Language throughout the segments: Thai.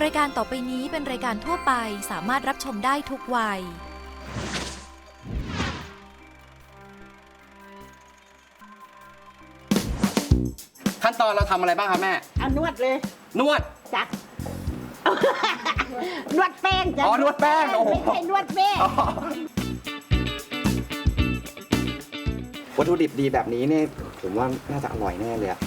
รายการต่อไปนี้เป็นรายการทั่วไปสามารถรับชมได้ทุกวัย ขั้นตอนเราทำอะไรบ้างครับแม่ เอานวดเลยนวดจ้ะนวดแป้งจ้ะอ๋อนวดแป้งโอ้โห ไม่ใช่นวดแป้งวัตถุดิบดีแบบนี้เนี่ยผมว่าน่าจะอร่อยแน่เลยอะ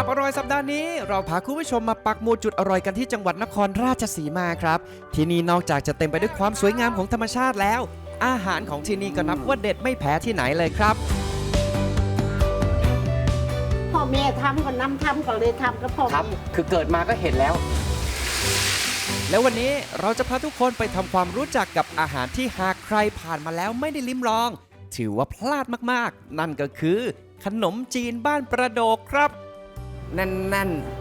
ลับอร่อยสัปดาห์นี้ เราพาคุณผู้ชมมาปักหมุดจุดอร่อยกันที่จังหวัดนครราชสีมาครับ ที่นี่นอกจากจะเต็มไปด้วยความสวยงามของธรรมชาติแล้ว อาหารของที่นี่ก็นับว่าเด็ดไม่แพ้ที่ไหนเลยครับ พ่อแม่ทำก็น้ำทำก็เลยทำก็พ่อครับ แม่คือเกิดมาก็เห็นแล้ว แล้ววันนี้เราจะพาทุกคนไปทำความรู้จักกับอาหารที่หากใครผ่านมาแล้วไม่ได้ลิ้มลอง ถือว่าพลาดมากๆ นั่นก็คือ ขนมจีนบ้านประโดกครับ แน่นๆ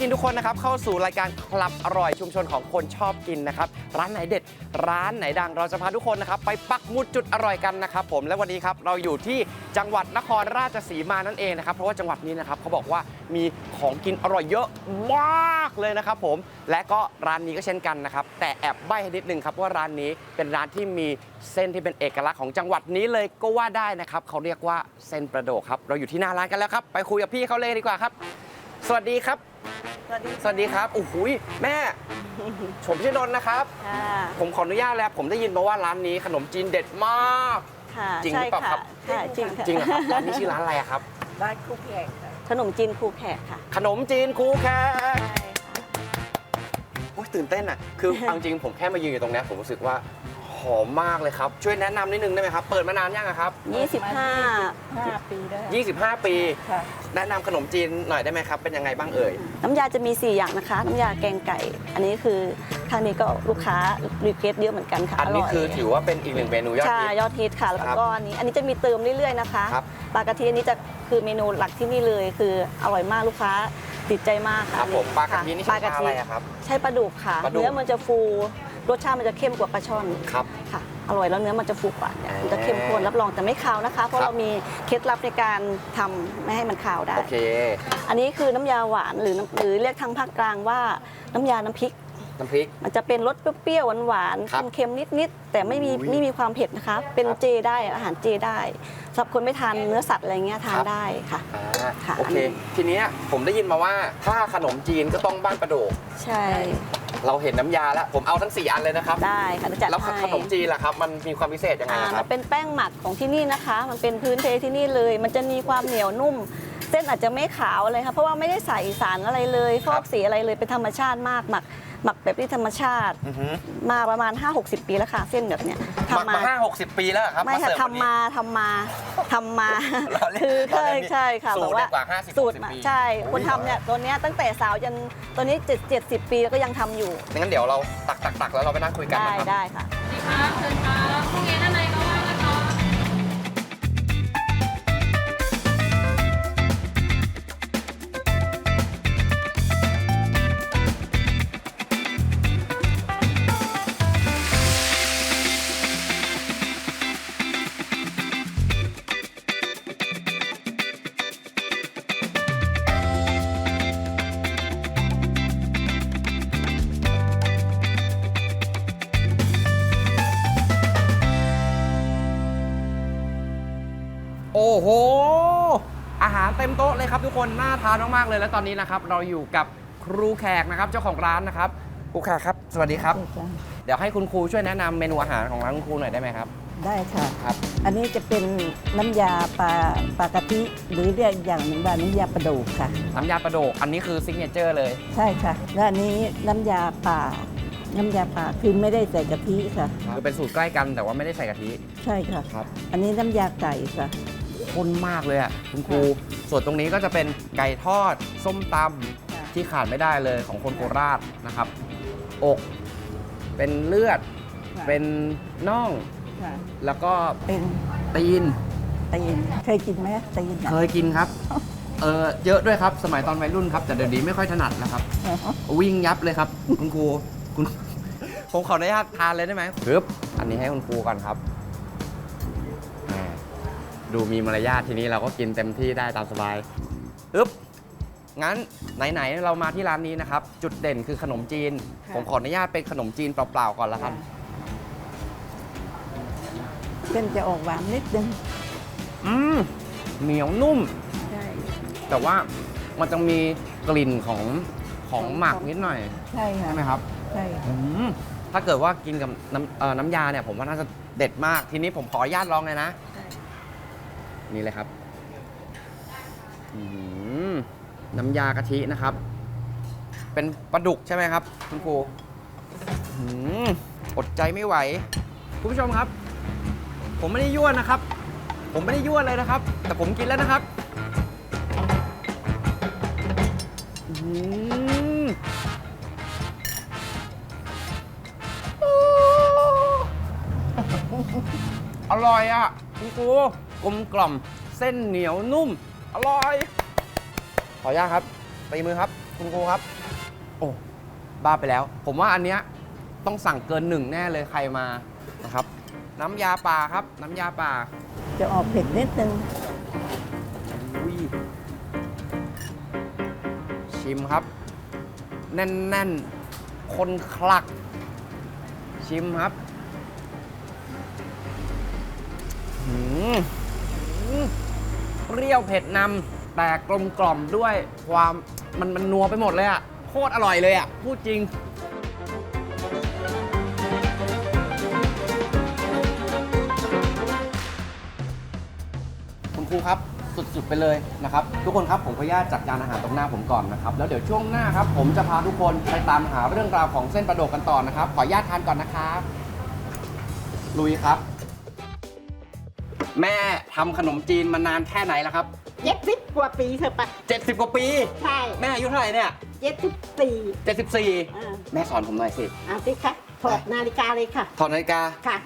กินทุกคนนะครับเข้าสู่รายการคลับอร่อยชุมชนของคนชอบกินนะครับร้านไหนเด็ด ร้านไหนดัง เราจะพาทุกคนนะครับไปปักหมุดจุดอร่อยกันนะครับผมและวันนี้ครับเราอยู่ที่จังหวัดนครราชสีมานั่นเองนะครับเพราะว่าจังหวัดนี้นะครับเขาบอกว่ามีของกินอร่อยเยอะมากเลยนะครับผมและก็ร้านนี้ก็เช่นกันนะครับแต่แอบใบ้ให้นิดนึงครับว่าร้านนี้เป็นร้านที่มีเส้นที่เป็นเอกลักษณ์ของจังหวัดนี้เลยก็ว่าได้นะครับเขาเรียกว่าเส้นประโดกครับเราอยู่ที่หน้าร้านกันแล้วครับไปคุยกับพี่เขาเลยดีกว่าครับ สวัสดีครับ สวัสดีสวัสดีครับโอ้โหยแม่ ผมชื่อนนท์นะครับ ค่ะผมขออนุญาตแล้ว ผมได้ยินมาว่าร้านนี้ขนมจีนเด็ดมาก ค่ะจริงหใช่รือเปล่าค่ะครับค่ะจริงค่ะจริงเหรอครับร้านนี้ชื่อร้านอะไรอะครับ บ้านคุกแขกค่ะขนมจีนครูแขกค่ะขนมจีนครูแขกใช่ค่ะโอ้ยตื่นเต้นอะคือ เอาจริงผมแค่มายืนอยู่ตรงเนี้ยผมรู้สึกว่า หอมมากเลยครับ ช่วยแนะนำนิดนึงได้ไหมครับ เปิดมานานยังอะครับ25 ห้าปีได้25 ปี ค่ะแนะนำขนมจีนหน่อยได้ไหมครับ เป็นยังไงบ้างเอ่ย น้ำยาจะมี 4 อย่างนะคะ น้ำยาแกงไก่ อันนี้คือทางนี้ก็ลูกค้ารีเควสเยอะเหมือนกันค่ะอันนี้ร่ยคือถือว่าเป็นอีกหนึ่งเมนูยอดใช่ฮิต ยอดฮิตค่ะ แล้วก็อันนี้ อันนี้จะมีเติมเรื่อยๆนะคะครับปลากระเทียมนี้จะคือเมนูหลักที่นี่เลย คืออร่อยมากลูกค้าติดใจมากคค่ะรับผมปลากระค่ทินี่ปใช้ลาปกลาระอะเทีไรยมอะครับใช้ปลาดุกค่ะ ปลาดุก เนื้อมันจะฟู รสชาติมันจะเข้มกว่าปลาช่อนครับ ค่ะ อร่อยแล้วเนื้อมันจะฟูกว่าเนี่ยอ่ามัมันจะเข้มข้นรับรองแต่ไม่คาวนะคะ เพครัราะบเรามีเคล็ดลับในการทำไม่ให้มันคาวได้ โอเค อันนี้คือน้ำยาหวานหรือน้ำหรือเรียกทางภาคกลางว่าน้ำยาน้ำพริก น้ำพริก มันจะเป็นรสเปรี้ยวๆหวานครับๆเค็มๆนิดๆแต่ไม่มีอุ้ยไม่มีความเผ็ดนะคะ เป็นครับ เจได้อาหารเจได้สำหรับคนไม่ทานเนื้อสัตว์อะไรเงี้ยทาคนรับได้ค่ะ อ่าค่ะ โอเคอันนี้ทีเนี้ยผมได้ยินมาว่าถ้าขนมจีนก็ต้องบ้านประโดก ใช่เราเห็นน้ำยาแล้ว ผมเอาทั้ง 4 อันเลยนะครับ ได้ค่ะเดี๋ยวจัดแล้วให้ขนมจีนล่ะครับ มันมีความพิเศษยังไงอ่าอะคมัรับนเป็นแป้งหมักของที่นี่นะคะ มันเป็นพื้นเพที่นี่เลย มันจะมีความเหนียวนุ่ม เส้นอาจจะไม่ขาวเลยค่ะเพราะว่าไม่ได้ใส่สารอะไรเลยฟอกสีอะไรเลยเป็นธรรมชาติมากหมัก หมักแบบที่ธรรมชาติ อือฮึมาประมาณ 5-60 ปีแล้วค่ะ เส้นแบบเนี้ยหมักทำมาห้าหกสิบปีแล้วเหรอครับไม่าค่ะเสิร์ฟวันทำนี้มาทำมาทำมาเราเล่นคือเราใช่เล่นนี่ใช่ค่ะสูตรแบบว่าเด็กกว่า50สูตร60มาปีใช่โอ้ยคนทำเนี่ยตัวเนี้ยตั้งแต่สาวจนตัวนี้7 70 ปีแล้วก็ยังทำอยู่งั้นเดี๋ยวเราตักตักตักแล้วเราไปนั่งคุยกันได้นะครับ ได้ค่ะสวัสดีครับเชิญครับ ครับทุกคนน่าทานมากๆเลยแล้วตอนนี้นะครับเราอยู่กับครูแขกนะครับเจ้าของร้านนะครับครูแขกครับ สวัสดีครับเดี๋ยวให้คุณครูช่วยแนะนำเมนูอาหารของร้านคุณครูหน่อยได้ไหมครับ ได้ค่ะ ครับ อันนี้จะเป็นน้ำยาปลาปลากะทิหรือเรียกอีกอย่างหนึ่งว่าน้ำยาปลาโดกค่ะ น้ำยาปลาโดกอันนี้คือซิกเนเจอร์เลยใช่ค่ะ และอันนี้น้ำยาป่า น้ำยาป่าคือไม่ได้ใส่กะทิค่ะ คือเป็นสูตรใกล้กันแต่ว่าไม่ได้ใส่กะทิ ใช่ค่ะ ครับ อันนี้น้ำยาไก่ค่ะ ข้นมากเลยอะคุณครู ส่วนตรงนี้ก็จะเป็นไก่ทอด ส้มตำที่ขาดไม่ได้เลยของคนโคราชนะครับ อก เป็นเลือดค่ะเป็นน่อง ค่ะแล้วก็เป็นตีน ตีนเคยกินไหมตีนเคยกินครับ เออเยอะด้วยครับ สมัยตอนวัยรุ่นครับ แต่เดี๋ยวนี้ไม่ค่อยถนัดแล้วครับ วิ่งยับเลยครับ คุณครู คุณ ผมขออนุญาตทานเลยได้ไหมปึ๊บอันนี้ให้คุณครูก่อนครับแหม ดูมีมารยาททีนี้เราก็กินเต็มที่ได้ตามสบายปึ๊บงั้นไหนๆเรามาที่ร้านนี้นะครับ จุดเด่นคือขนมจีน ค่ะ ผมขออนุญาตเป็นขนมจีนเปล่าๆก่อนละกันเส้นจะออกหวานนิดนึงอืมเหนียวนุ่ม ใช่ แต่ว่ามันจะมีกลิ่นของของหมักนิดหน่อยใช่ค่ะใช่ไหมครับใช่อืมถ้าเกิดว่ากินกับน้ำเอ่อน้ำยาเนี่ยผมว่าน่าจะเด็ดมาก ทีนี้ผมขออนุญาตลองเลยนะ นี่เลยครับน้ำยากะทินะครับ เป็นปลาดุกใช่ไหมครับ คุณครูอดใจไม่ไหว คุณผู้ชมครับ ผมไม่ได้ยั่วนะครับ ผมไม่ได้ยั่วเลยนะครับ แต่ผมกินแล้วนะครับอร่อยอะ คุณครู กลมกล่อม เส้นเหนียวนุ่ม อร่อย ขออนุญาตครับตีมือครับ คุณครูครับ โอ้บ้าไปแล้ว ผมว่าอันเนี้ยต้องสั่งเกินหนึ่งแน่เลยใครมานะครับ น้ำยาป่าครับ น้ำยาป่าจะออกเผ็ดนิดนึง อุ้ยชิมครับ แน่นๆ คนคลัก ชิมครับหืมหืมเป รี้ยวเผ็ดนำแต่กลมกล่อมด้วยความมันมันนัวไปหมดเลยอะโคตรอร่อยเลยอะพูดจริง คุณครูครับสุดๆไปเลยนะครับ ทุกคนครับผมขออนุญาตจัดการอาหารตรงหน้าผมก่อนนะครับ แล้วเดี๋ยวช่วงหน้าครับ ผมจะพาทุกคนไปตามหาเรื่องราวของเส้นประโดกกันต่อนะครับ ขออนุญาตทานก่อนนะครับลุยครับ แม่ทำขนมจีนมานานแค่ไหนแล้วครับเจ็ดสิบกว่าปีเถอะปะ70 กว่าปี ใช่แม่อายุเท่าไหร่เนี่ยเจ็ดสิบสี่74 อ่าแม่สอนผมหน่อยสิ เอาสิคะถอดนาฬิกาเลยค่ะ ถอดนาฬิกา ค่ะ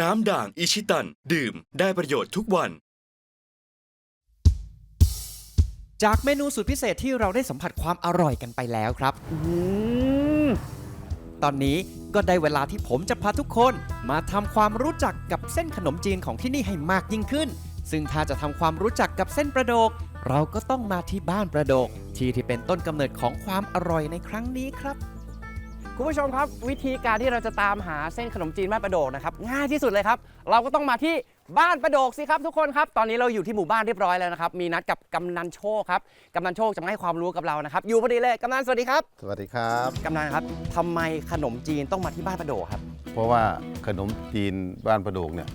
น้ำด่างอิชิตัน ดื่มได้ประโยชน์ทุกวัน จากเมนูสุดพิเศษที่เราได้สัมผัสความอร่อยกันไปแล้วครับอืมตอนนี้ก็ได้เวลาที่ผมจะพาทุกคนมาทำความรู้จักกับเส้นขนมจีนของที่นี่ให้มากยิ่งขึ้น ซึ่งถ้าจะทำความรู้จักกับเส้นประโดก เราก็ต้องมาที่บ้านประโดก ที่ที่เป็นต้นกำเนิดของความอร่อยในครั้งนี้ครับ คุณผู้ชมครับวิธีการที่เราจะตามหาเส้นขนมจีนบ้านประโดกนะครับง่ายที่สุดเลยครับ เราก็ต้องมาที่บ้านประโดกสิครับทุกคนครับ ตอนนี้เราอยู่ที่หมู่บ้านเรียบร้อยแล้วนะครับ มีนัดกับกำนันโชคครับกำนันโชคจะมาให้ความรู้กับเรานะครับ อยู่พอดีเลยกำนันสวัสดีครับสวัสดีครับ กำนันครับทำไมขนมจีนต้องมาที่บ้านประโดกครับ เพราะว่าขนมจีนบ้านประโดกเนี่ย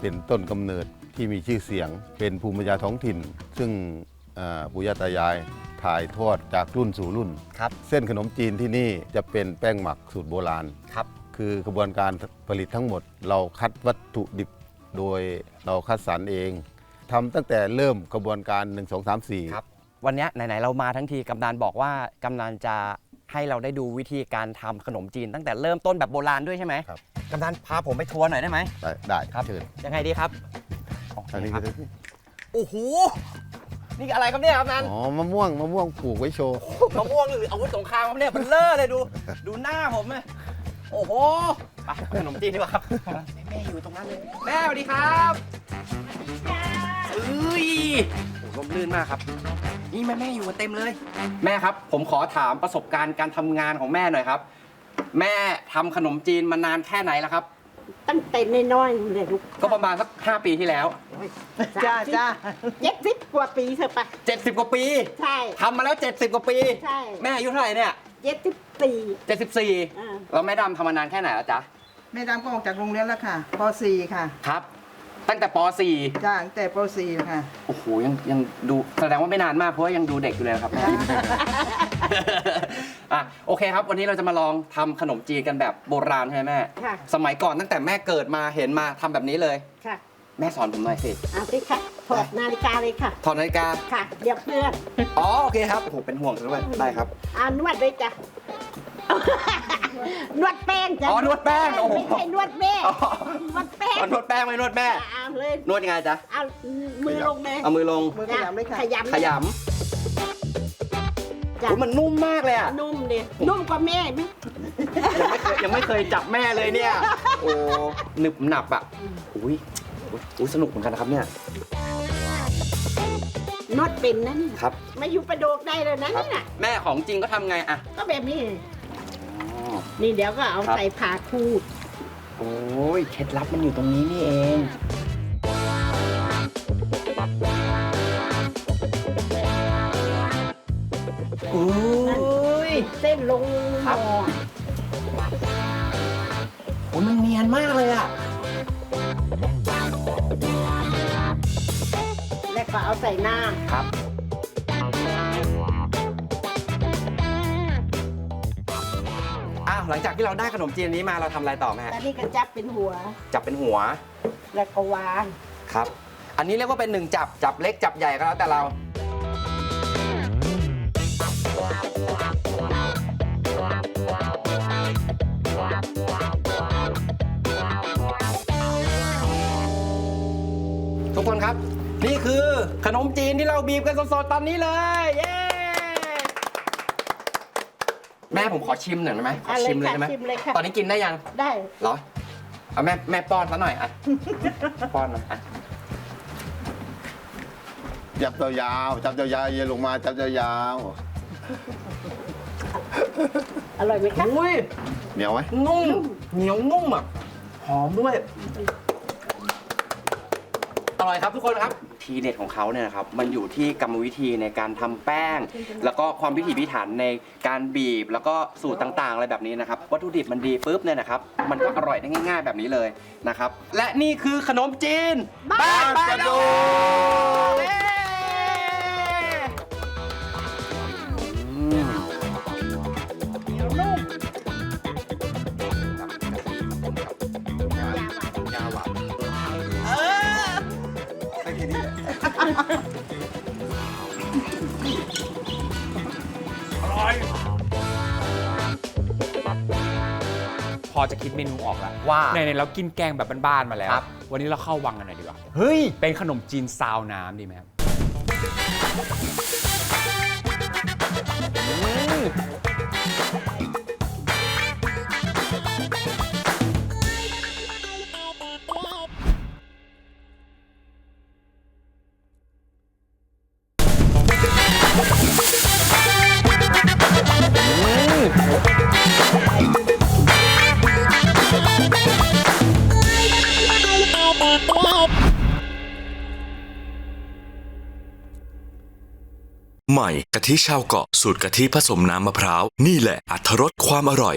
เป็นต้นกำเนิดที่มีชื่อเสียง เป็นภูมิปัญญาท้องถิ่น ซึ่งเอ่อปู่ย่าตายายถ่ายทอดจากรุ่นสู่รุ่น ครับเส้นขนมจีนที่นี่จะเป็นแป้งหมักสูตรโบราณ ครับ คือกระบวนการผลิตทั้งหมด เราคัดวัตถุดิบโดยเราคัดสรรเองทำตั้งแต่เริ่มกระบวนการ 1 2 3 4 ครับ วันเนี้ยไหนๆเรามาทั้งทีกำนันบอกว่ากำนันจะให้เราได้ดูวิธีการทำขนมจีน ตั้งแต่เริ่มต้นแบบโบราณด้วยใช่ไหมครับ กำนันพาผมไปทัวร์หน่อยได้ไหม ได้ได้ครับ เชิญยังไงดีครับโอเคอันนี้คก็รับได้โอ้โห นี่อะไรครับเนี่ยกำนันอ๋อมะม่วงมะม่วงปลูกไว้โชว์มะม่วงหรืออาวุธสงครามครับเนี่ยมันเลอะเลยดู ดูหน้าผมเลยโอ้โหไปอะขนมจีนดีกว่าครับแม่อยู่ตรงนั้นเลยแม่สวัสดีครับเอ้ยโอ้ลมลื่นมากครับ นี่แม่แม่อยู่กันเต็มเลย แม่ครับ ผมขอถามประสบการณ์การทำงานของแม่หน่อยครับ แม่ทำขนมจีนมานานแค่ไหนแล้วครับ ตั้งแต่น้อยๆเลยลูกก็ประมาณสักห้าปีที่แล้ว จ้าจ้าเจ็ดสิบกว่าปีเถอะปะ70 กว่าปีใช่ ทำมาแล้ว 70 กว่าปี ใช่ แม่อายุเท่าไหร่เนี่ย เจ็ดสิบสี่74อ่าแล้วแม่ดำทำมานานแค่ไหนแล้วจ๊ะ แม่ดำก็ออกจากโรงเรียนแล้วค่ะป .4 ค่ะ ครับ ตั้งแต่ปจ้าตั้งแต่ป .4 ค่ะ .4 โอ้โหยังยังดูแสดงว่าไม่นานมากเพราะว่ายังดูเด็กอยู่เลยนะครับอะโอเคครับ วันนี้เราจะมาลองทำขนมจีนกันแบบโบราณใช่ไหมแม่ค่ะ สมัยก่อนตั้งแต่แม่เกิดมาเห็นมาทำแบบนี้เลย ค่ะ แม่สอนผมหน่อยสิเอาสิค่ะถอดนาฬิกาเลยค่ะ ถอดนาฬิกาค่ะ เดี๋ยวเพื่อนอ๋อโอเคครับโอ้โหเป็นห่วงซะด้วยได้ครับอ่านวดด้วยจ้ะ นวดแป้งจ้ะอ๋อนวดแป้งโอ้โห ไม่ใช่นวดแม่อ๋อนวดแป้งนวดแป้งไหมนวดแม่ เอาเลยนวดยังไงจ๊ะ เอามือลงเลยเอามือลง มือขยำเลยค่ะ ขยำขยจ้ะำโอ้มันนุ่มมากเลยอะนุ่มดินุ่มกว่าแม่ไหมยังไม่เคยยังไม่เคยจับแม่เลยเนี่ย โอ้หนึบหนับอะอุ้ยอุ๊ยอุ้ยสนุกเหมือนกันนะครับเนี่ย นวดเป็นนะนี่ครับ มาอยู่ประโดกได้เลยนะครับ นี่น่ะ แม่ของจริงก็ทำไงอะ ก็แบบนี้อ๋อ นี่เดี๋ยวก็เอาครับใส่ผ่าคูดโอ้ยเคล็ดลับมันอยู่ตรงนี้นี่เองอุ้ย เส้นลงหครัม้บอโอ้ยมันเนียนมากเลยอะ แล้วก็เอาใส่หน้าครับ หลังจากที่เราได้ขนมจีนนี้มาเราทำอะไรต่อแม่แล้วนี่ก็จับเป็นหัว จับเป็นหัวแล้วก็วางครับ อันนี้เรียกว่าเป็นหนึ่งจับจับเล็กจับใหญ่ก็แล้วแต่เรา ทุกคนครับ นี่คือขนมจีนที่เราบีบกันสดๆตอนนี้เลย เย้ แม่ผมขอชิมหน่อยได้ไหมขอเอาเลยชิมเลยได้ไหมค่ะชิมเลยค่ะตอนนี้กินได้ยังได้เหรอเอาแม่แม่ป้อนซะหน่อยอะป้อนหน่อยอะจับยาวๆจับยาวๆเย็นลงมาจับยาวอร่อยไหมคะอุ้ยๆเหนียวไหมนุ่มเหนียวนุ่มอะหอมด้วยอร่อยครับทุกคนครับ ทีเด็ดของเขาเนี่ยนะครับมันอยู่ที่กรรมวิธีในการทำแป้ง แล้วก็ความพิถีพิถันในการบีบ แล้วก็สูตรต่างๆ อะไรแบบนี้นะครับ วัตถุดิบมันดีปุ๊บเนี่ยนะครับ มันก็อร่อยได้ง่าย ๆ แบบนี้เลยนะครับ และนี่คือขนมจีนบ้านประดูเอจะคิดเมนูออกแล้วว่าในในๆเรากินแกงแบบบ้านๆมาแล้ว ครับ วันนี้เราเข้าวังกันหน่อยดีกว่า เฮ้ย เป็นขนมจีนซาวน้ำดีไหมครับ ใหม่กะทิชาวเกาะสูตรกะทิผสมน้ำมะพร้าว นี่แหละอัถรสความอร่อย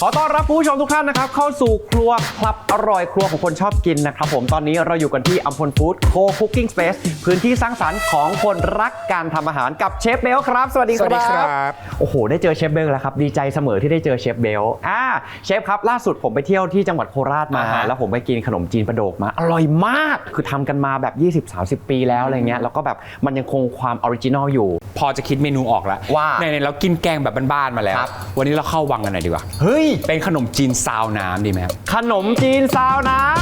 ขอต้อนรับผู้ชมทุกท่านนะครับ เข้าสู่ครัวคลับอร่อยครัวของคนชอบกินนะครับผมตอนนี้เราอยู่กันที่อัมพลฟู้ดโคคุกกิ้งสเปซพื้นที่สร้างสรรค์ของคนรักการทำอาหารกับเชฟเบลครับ สวัสดีครับสวัสดีครับ โอ้โห ได้เจอเชฟเบลแล้วครับ ดีใจเสมอที่ได้เจอเชฟเบลอ่าเชฟครับล่าสุดผมไปเที่ยวที่จังหวัดโคราชมา อ่าฮะ แล้วผมไปกินขนมจีนประโดกมา อร่อยมาก คือทำกันมาแบบ 20-30 ปีแล้วอะไรเงี้ยแล้วก็แบบมันยังคงความออริจินอลอยู่ พอจะคิดเมนูออกแล้วว่าในในๆเรากินแกงแบบบ้านๆมาแล้ว ครับ วันนี้เราเข้าวังกันหน่อยดีกว่า เฮ้ยเป็นขนมจีนซาวน้ำดีไหมครับ ขนมจีนซาวน้ำ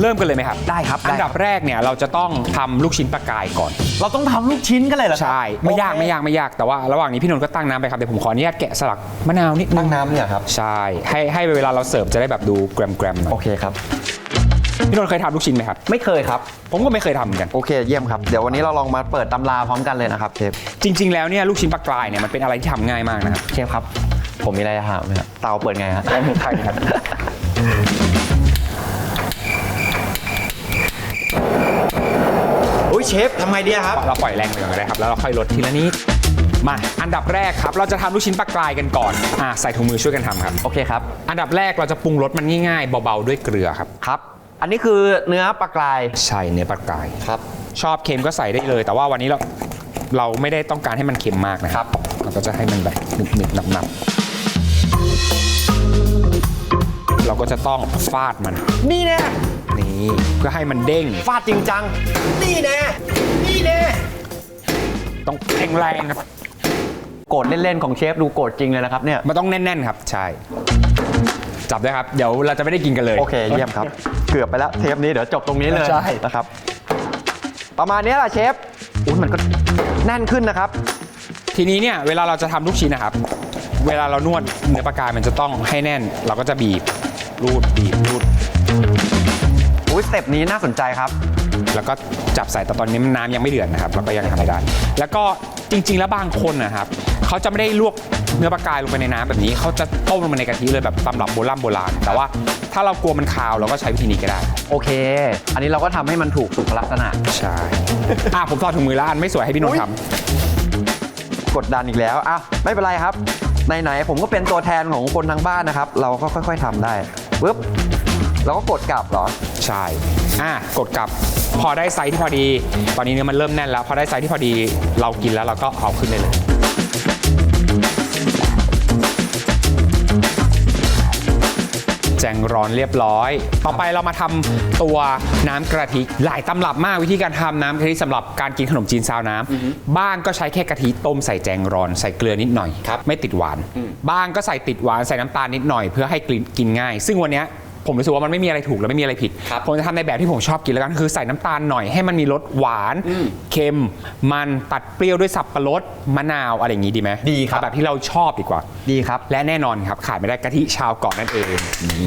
เริ่มกันเลยไหมครับ ได้ครับได้อันดับแรกเนี่ยเราจะต้องทำลูกชิ้นปลากายก่อน เราต้องทำลูกชิ้นกันเลยเหรอครับใช่ ไม่ยากโอเคไม่ยากไม่ยากแต่ว่าระหว่างนี้พี่นนท์ก็ตั้งน้ำไปครับเดี๋ยวผมขออนุญาตแกะสลักมะนาวนิดนึตั้งงน้ำเนี่ยครับ ใช่ให้ให้เวลาเราเสิร์ฟจะได้แบบดูแกรมแกรมๆหน่โออยเคครับ พี่นนท์เคยทำลูกชิ้นไหมครับ ไม่เคยครับ ผมก็ไม่เคยทำเหมือนกัน โอเคเยี่ยมครับ เดี๋ยววันนี้เราลองมาเปิดตำราพร้อมกันเลยนะครับเชฟ จริง ๆ แล้วเนี่ยลูกชิ้นปลากรายเนี่ยมันเป็นอะไรที่ทำง่ายมากนะครับ เชฟครับ ผมมีอะไรจะถามไหมครับ เตาเปิดไงฮะใช่ครับอุ้ยเชฟทำไงดีครับ เราปล่อยแรงไปก่อนก็ได้ครับ แล้วเราค่อยลดทีละนิด มา อันดับแรกครับ เราจะทำลูกชิ้นปลากรายกันก่อน อ่า ใส่ถุงมือช่วยกันทำครับ โอเคครับ อันดับแรกเราจะปรุงรสมันง่ายๆ เบาๆ ด้วยเกลือครับ ครับ อันนี้คือเนื้อปลากรายใช่เนื้อปลากราย ครับ ชอบเค็มก็ใส่ได้เลย แต่ว่าวันนี้เราเราไม่ได้ต้องการให้มันเค็มมากนะครับเราก็จะให้มันแบบหนึบๆหนับๆเราก็จะต้องฟาดมันนี่แน่นี่เพื่อให้มันเด้งฟาดจริงจังนี่แน่นี่แน่ต้องแข็งแรงครับโกรธเล่นๆของเชฟดูโกรธจริงเลยนะครับเนี่ยมันต้องแน่นๆครับใช่ จับได้ครับ เดี๋ยวเราจะไม่ได้กินกันเลย โอเคเยี่ยมครับ เกือบไปแล้วเทปนี้เดี๋ยวจบตรงนี้เลยใช่ นะครับ ประมาณนี้แหละเชฟอุ้ยมันก็แน่นขึ้นนะครับ ทีนี้เนี่ยเวลาเราจะทำลูกชิ้นนะครับ เวลาเรานวดเนื้อปลากรายมันจะต้องให้แน่น เราก็จะบีบรูดบีบรูด อุ้ยสเต็ปนี้น่าสนใจครับ แล้วก็จับใส่แต่ตอนนี้มันน้ำยังไม่เดือดนะครับเราก็ยังทำไม่ได้ แล้วก็จริง ๆ แล้วบางคนนะครับ เขาจะไม่ได้ลวก เนื้อปลากรายลงไปในน้ำแบบนี้เขาจะต้มลงไปในกะทิเลยแบบตำรับโบราณโบราณแต่ว่าถ้าเรากลัวมันคาวเราก็ใช้วิธีนี้ก็ได้ โอเค อันนี้เราก็ทำให้มันถูกสุขลักษณะ ใช่ อะผมถอดถุงมือแล้วอันไม่สวยให้พี่นนท์ทำกดดันอีกแล้วอะไม่เป็นไรครับ ไหนๆผมก็เป็นตัวแทนของคนทางบ้านนะครับ เราก็ค่อย ๆทำได้ปึ๊บเราก็กดกลับเหรอใช่ อะกดกลับพอได้ไซส์ที่พอดี ตอนนี้เนื้อมันเริ่มแน่นแล้ว พอได้ไซส์ที่พอดีเรากินแล้วเราก็เอาขึ้นได้เลย จงร้อนเรียบร้อย ต่อไปเรามาทำตัวน้ำกะทิหลายตำรับมากวิธีการทำน้ำกะทิสำหรับการกินขนมจีนซาวน้ำบ้างก็ใช้แค่กะทิต้มใส่แจงร้อนใส่เกลือนิดหน่อยไม่ติดหวาน บ้างก็ใส่ติดหวานใส่น้ำตาลนิดหน่อยเพื่อให้กลิ่นกินง่าย ซึ่งวันเนี้ย ผมรู้สึกว่ามันไม่มีอะไรถูกและไม่มีอะไรผิดผมจะทำในแบบที่ผมชอบกินแล้วกันคือใส่น้ำตาลหน่อยให้มันมีรสหวานเค็ม มันตัดเปรี้ยวด้วยสับปะรดมะนาวอะไรอย่างนี้ดีไหมดีครับ เอาแบบที่เราชอบดีกว่า ดีครับ และแน่นอนครับขาดไม่ได้กะทิชาวเกาะนั่นเอง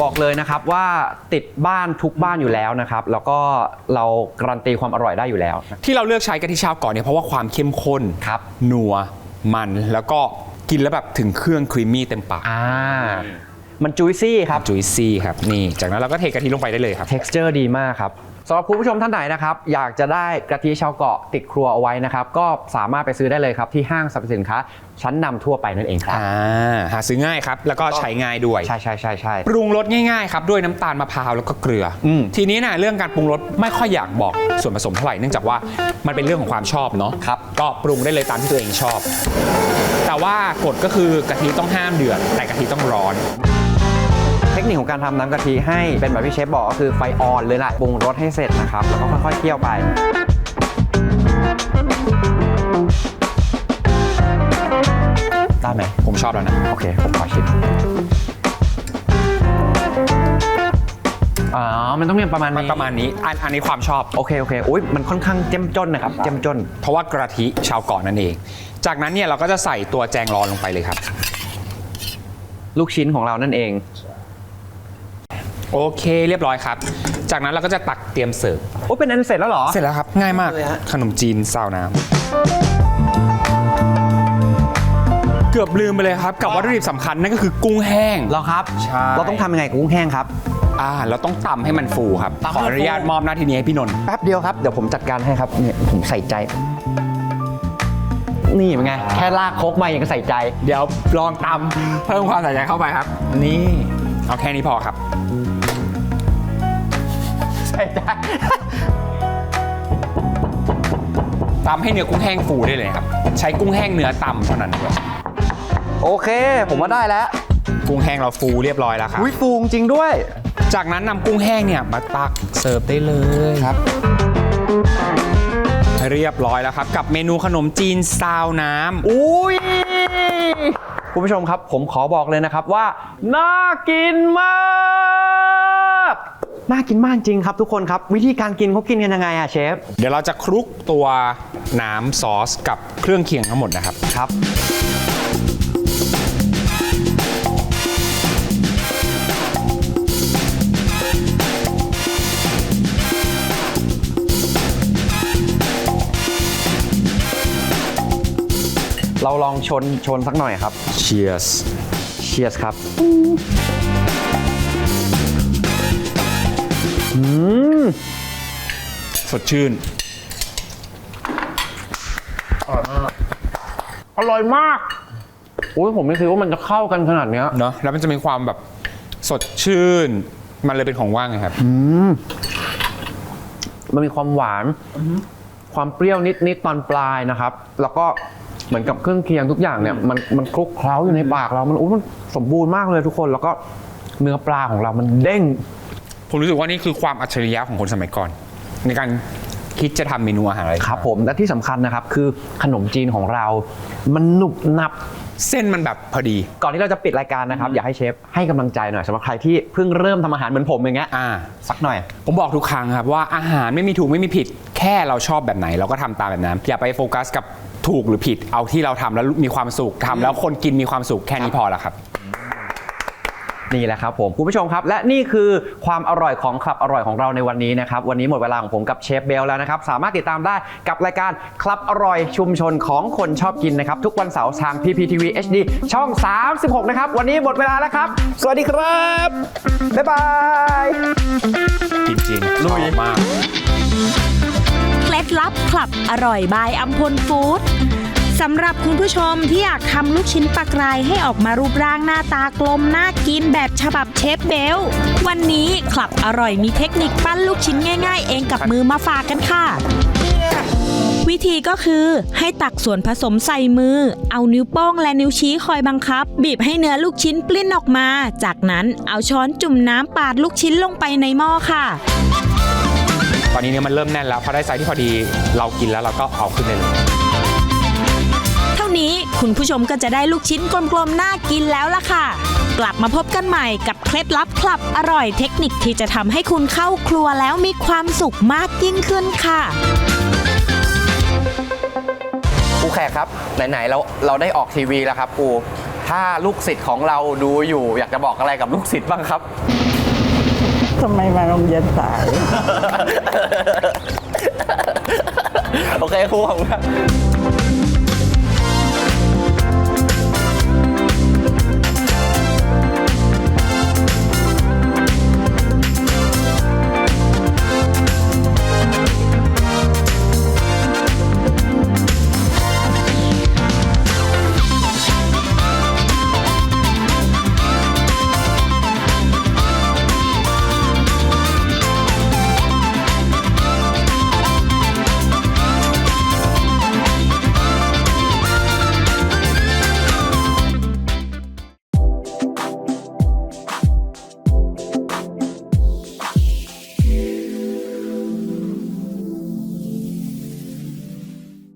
บอกเลยนะครับว่าติดบ้านทุกบ้านอยู่แล้วนะครับ แล้วก็เราการันตีความอร่อยได้อยู่แล้ว ที่เราเลือกใช้กะทิชาวเกาะเนี่ยเพราะว่าความเข้มข้นครับนัวมันแล้วก็กินแล้วแบบถึงเครื่องครีมมี่เต็มปาก อ่า มันจุยซี่ครับ จุยซี่ครับนี่ จากนั้นเราก็เทกะทิลงไปได้เลยครับ texture ดีมากครับสำหรับคุณผู้ชมท่านไหนนะครับ อยากจะได้กะทิชาวเกาะติดครัวเอาไว้นะครับ ก็สามารถไปซื้อได้เลยครับที่ห้างสรรพสินค้าชั้นนำทั่วไปนั่นเองครับ อ่าหาซื้อง่ายครับ แล้วก็ใช้ง่ายด้วย ใช่ใช่ใช่ใช่ ปรุงรสง่ายๆครับด้วยน้ำตาลมะพร้าวแล้วก็เกลืออมทีนี้นะเรื่องการปรุงรสไม่ค่อยอยากบอกส่วนผสมเท่าไหร่เนื่องจากว่ามันเป็นเรื่องของความชอบเนาะครับ ก็ปรุงได้เลยตามที่ตัวเองชอบ แต่ว่ากฎก็คือกะทิต้องห้ามเดือดแต่กะทิต้องร้อนเทค นิคของการทำน้ำกะทิให้เป็นแบบที่เชฟบอกก็คือไฟอ่อนเลยแหละปรุงรสให้เสร็จนะครับ แล้วก็ค่อยๆเคี่ยวไปได้ไหมผมชอบแล้วนะ โอเค ผมขอชิมอ๋อ มันต้องมีประมาณมันนี้ประมาณนี้ อันอันนี้ความชอบ โอเค โอเค อุ้ยมันค่อนข้างเจ้มจนนะครับ เจ้มจน เพราะว่ากระทิชาวเกาะนั่นเอง จากนั้นเนี่ยเราก็จะใส่ตัวแจงร้อนลงไปเลยครับ ลูกชิ้นของเรานั่นเอง โอเคเรียบร้อยครับ จากนั้นเราก็จะตักเตรียมเสิร์ฟ โอ้เป็นอันเสร็จแล้วเหรอ เสร็จแล้วครับ ง่ายมากเลยฮะ ขนมจีนซาวน้ำเกือบลืมไปเลยครับ กับวัตถุดิบสำคัญนั่นก็คือกุ้งแห้ง เหรอครับ ใช่ เราต้องทำยังไงกับกุ้งแห้งครับ อ่าเราต้องตำให้มันฟูครับ ตำให้ขอมันฟูอนุญาตมอบหน้าที่นี้ให้พี่นนท์แป๊บเดียวครับ เดี๋ยวผมจัดการให้ครับเนี่ยผมใส่ใจ นี่เป็นไง แค่ลากครกมายังก็ใส่ใจ เดี๋ยวลองตำเพิ่มความใส่ใจเข้าไปครับ นี่ เอาแค่นี้พอครับ ใส่ใจตำให้เนื้อกุ้งแห้งฟูได้เลยครับ ใช้กุ้งแห้งเนื้อตำเท่านั้นครับโอเค ผมว่าได้แล้วกุ้งแห้งเราฟูเรียบร้อยแล้วครับอุ้ยฟูจริงด้วย จากนั้นนำกุ้งแห้งเนี่ยมาตักเสิร์ฟได้เลยครับ เรียบร้อยแล้วครับ กับเมนูขนมจีนซาวน้ำอุ้ยคุณผู้ชมครับ ผมขอบอกเลยนะครับว่า น่ากินมาก น่ากินมากจริงครับทุกคนครับ วิธีการกินเขากินกันยังไงอะเชฟ เดี๋ยวเราจะคลุกตัวน้ำซอสกับเครื่องเคียงทั้งหมดนะครับ ครับเราลองชนชนสักหน่อยครับ Cheers เชียร์สครับ สดชื่นอร่อยมาก โอ้ยผมไม่คิดว่ามันจะเข้ากันขนาดเนี้ย เนาะแล้วมันจะมีความแบบสดชื่น มันเลยเป็นของว่างไงครับ มันมีความหวาน ความเปรี้ยวนิด ๆ ตอนปลายนะครับ แล้วก็เหมือนกับเครื่องเคียงทุกอย่างเนี่ย มันมันคลุกเคล้าอยู่ในปากเรา มันโอ้มันสมบูรณ์มากเลยทุกคน แล้วก็เนื้อปลาของเรามันเด้ง ผมรู้สึกว่านี่คือความอัจฉริยะของคนสมัยก่อน ในการคิดจะทำเมนูอาหารอะไรครับผมและที่สำคัญนะครับคือขนมจีนของเรา มันหนุบหนับเส้นมันแบบพอดี ก่อนที่เราจะปิดรายการนะครับ อยากให้เชฟให้กำลังใจหน่อยสำหรับใครที่เพิ่งเริ่มทำอาหารเหมือนผมอย่างเงี้ยอ่าสักหน่อย ผมบอกทุกครั้งครับว่าอาหารไม่มีถูกไม่มีผิด แค่เราชอบแบบไหน เราก็ทำตามแบบนั้น อย่าไปโฟกัสกับถูกหรือผิด เอาที่เราทำแล้วมีความสุขทำแล้วคนกินมีความสุขแค่นี้พอแล้วครับ นี่แหละครับผมคุณผู้ชมครับ และนี่คือความอร่อยของคลับอร่อยของเราในวันนี้นะครับ วันนี้หมดเวลาของผมกับเชฟเบลแล้วนะครับ สามารถติดตามได้กับรายการคลับอร่อยชุมชนของคนชอบกินนะครับ ทุกวันเสาร์ทาง PPTV HD ช่อง 36 นะครับ วันนี้หมดเวลาแล้วครับ สวัสดีครับ บ๊ายบายจริงๆชอบมาก เคล็ดลับคลับอร่อยบายอัมพลฟู้ด สำหรับคุณผู้ชมที่อยากทำลูกชิ้นปลากรายให้ออกมารูปร่างหน้าตากลมน่ากินแบบฉบับเชฟเบล วันนี้คลับอร่อยมีเทคนิคปั้นลูกชิ้นง่าย ๆ เองกับมือมาฝากกันค่ะ วิธีก็คือให้ตักส่วนผสมใส่มือ เอานิ้วโป้งและนิ้วชี้คอยบังคับ บีบให้เนื้อลูกชิ้นปลิ้นออกมา จากนั้นเอาช้อนจุ่มน้ำปาดลูกชิ้นลงไปในหม้อค่ะตอนนี้เนี่ยมันเริ่มแน่นแล้วพอได้ไซส์ที่พอดีเรากินแล้วเราก็เอาขึ้นเลย นี้ คุณผู้ชมก็จะได้ลูกชิ้นกลมๆน่ากินแล้วล่ะค่ะ กลับมาพบกันใหม่กับเคล็ดลับคลับอร่อยเทคนิคที่จะทำให้คุณเข้าครัวแล้วมีความสุขมากยิ่งขึ้นค่ะครูแขกครับไหนๆเราเราได้ออกทีวีแล้วครับครูถ้าลูกศิษย์ของเราดูอยู่ อยากจะบอกอะไรกับลูกศิษย์บ้างครับ ทำไมมาโรงเรียนสาย โอเคครูขอบคุณครับ